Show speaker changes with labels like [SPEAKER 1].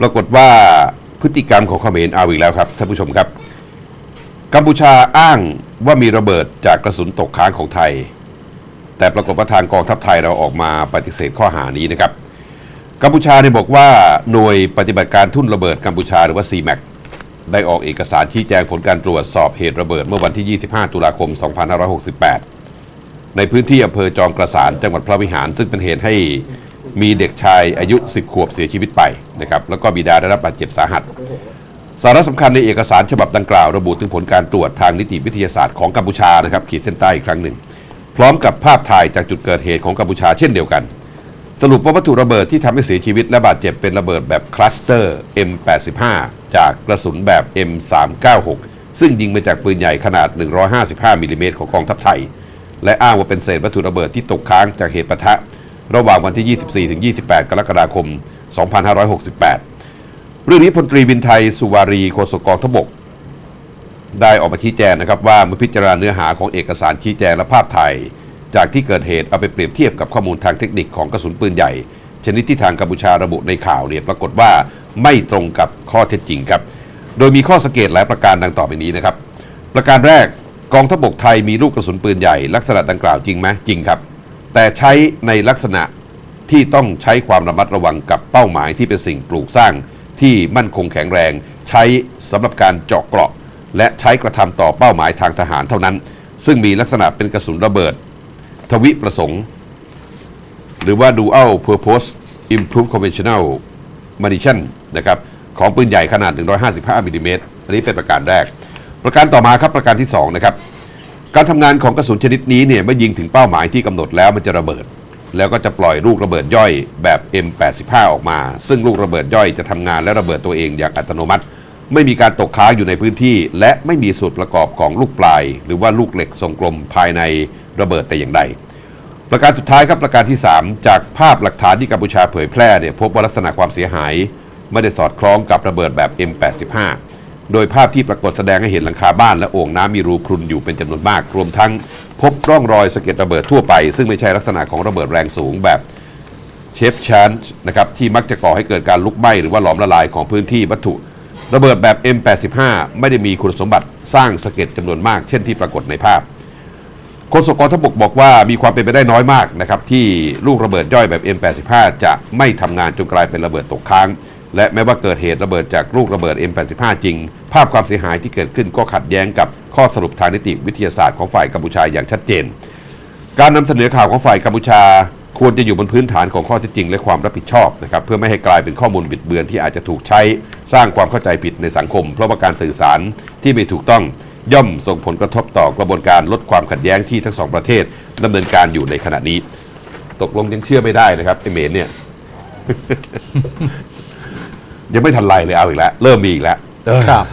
[SPEAKER 1] ปรากฏว่าพฤติกรรมของเขมรเอาอีกแล้วครับท่านผู้ชมครับ กัมพูชาอ้างว่ามีระเบิดจากกระสุนตกค้างของไทย แต่ปรากฏว่าทางกองทัพไทยเราออกมาปฏิเสธข้อหานี้นะครับ กัมพูชาเนี่ยบอกว่าหน่วยปฏิบัติการทุ่นระเบิดกัมพูชาหรือว่า CMAC ได้ออกเอกสารชี้แจงผลการตรวจสอบเหตุระเบิดเมื่อวันที่ 25 ตุลาคม 2568 ในพื้นที่อำเภอจอมกระสานจังหวัดพระวิหาร ซึ่งเป็นเหตุให้ มีเด็กชายอายุ 10 ขวบเสียชีวิตไปนะครับแล้วก็บิดาได้รับบาดเจ็บสาหัส สาระสำคัญในเอกสารฉบับดังกล่าวระบุถึงผลการตรวจทางนิติวิทยาศาสตร์ของกัมพูชานะครับขีดเส้นใต้อีกครั้งหนึ่ง พร้อมกับภาพถ่ายจากจุดเกิดเหตุของกัมพูชาเช่นเดียวกัน สรุปว่าวัตถุระเบิดที่ทำให้เสียชีวิตและบาดเจ็บเป็นระเบิดแบบคลัสเตอร์ M85 จากกระสุนแบบ M396 ซึ่งยิงมาจากปืนใหญ่ขนาด 155มิลลิเมตรของกองทัพไทย และอ้างว่าเป็นเศษวัตถุระเบิดที่ตกค้างจากเหตุปะทะ ระหว่างวันที่ 24-28 กรกฎาคม 2568 เรื่องนี้พลตรีบินไทยสุวารีโฆษกกองทบก ได้ออกมาชี้แจงนะครับว่าเมื่อพิจารณาเนื้อหาของเอกสารชี้แจงและภาพถ่ายจากที่เกิดเหตุเอาไปเปรียบเทียบกับข้อมูลทางเทคนิคของกระสุนปืนใหญ่ ชนิดที่ทางกัมพูชาระบุในข่าวเนี่ยปรากฏว่าไม่ตรงกับข้อเท็จจริงครับ โดยมีข้อสังเกตหลายประการดังต่อไปนี้นะครับ ประการแรกกองทัพบกไทยมีลูกกระสุนปืนใหญ่ลักษณะดังกล่าวจริงไหมจริงครับ แต่ใช้ในลักษณะที่ต้องใช้ความระมัดระวังกับเป้าหมายที่เป็นสิ่งปลูกสร้างที่มั่นคงแข็งแรง ใช้สำหรับการเจาะเกราะ และใช้กระทำต่อเป้าหมายทางทหารเท่านั้น ซึ่งมีลักษณะเป็นกระสุนระเบิด ทวิประสงค์ หรือว่า dual purpose improved conventional munition นะครับของปืนใหญ่ขนาด 155มิลลิเมตรอันนี้เป็นประการแรก ประการต่อมาครับประการที่2นะครับ การทำงานของกระสุนชนิดนี้เนี่ยเมื่อยิงถึงเป้าหมายที่กำหนดแล้วมันจะระเบิด แล้วก็จะปล่อยลูกระเบิดย่อยแบบ M85 ออกมา ซึ่งลูกระเบิดย่อยจะทำงานและระเบิดตัวเองอย่างอัตโนมัติ ไม่มีการตกค้างอยู่ในพื้นที่ และไม่มีส่วนประกอบของลูกปลาย หรือว่าลูกเหล็กทรงกลมภายในระเบิดแต่อย่างใดประการสุดท้ายครับประการที่ 3 จากภาพหลักฐานที่กัมพูชาเผยแพร่เนี่ยพบว่าลักษณะความเสียหาย ไม่ได้สอดคล้องกับระเบิดแบบ M85 โดยภาพที่ปรากฏแสดงให้เห็นหลังคาบ้านและโอ่งน้ำมีรูพรุนอยู่เป็นจำนวนมาก รวมทั้งพบร่องรอยสะเก็ดระเบิดทั่วไป ซึ่งไม่ใช่ลักษณะของระเบิดแรงสูงแบบเชฟชานนะครับที่มักจะก่อให้เกิดการลุกไหม้หรือว่าหลอมละลายของพื้นที่วัตถุ ระเบิดแบบ M85 ไม่ได้มีคุณสมบัติสร้างสะเก็ดจำนวนมาก เช่นที่ปรากฏในภาพโฆษกกองทัพบกบอกว่ามีความเป็นไปได้น้อยมากนะครับที่ลูกระเบิดย่อยแบบ M85 จะไม่ทำงานจนกลายเป็นระเบิดตกค้าง และแม้ว่าเกิดเหตุระเบิดจากลูกระเบิด M85 จริง ภาพความเสียหายที่เกิดขึ้นก็ขัดแย้งกับข้อสรุปทางนิติวิทยาศาสตร์ของฝ่ายกัมพูชาอย่างชัดเจน การนำเสนอข่าวของฝ่ายกัมพูชา ควรจะอยู่บนพื้นฐานของข้อเท็จจริง และความรับผิดชอบนะครับเพื่อไม่ให้กลายเป็นข้อมูลบิดเบือนที่อาจจะถูกใช้สร้างความเข้าใจผิดในสังคม เพราะว่าการสื่อสารที่ไม่ถูกต้องย่อมส่งผลกระทบต่อกระบวนการลดความขัดแย้งที่ทั้งสองประเทศดำเนินการอยู่ในขณะนี้ ตกลงยังเชื่อไม่ได้นะครับไอเมนเนี่ย ยังไม่ทันไรเลยเอาอีกแล้วเริ่มมีอีกแล้ว
[SPEAKER 2] ครับ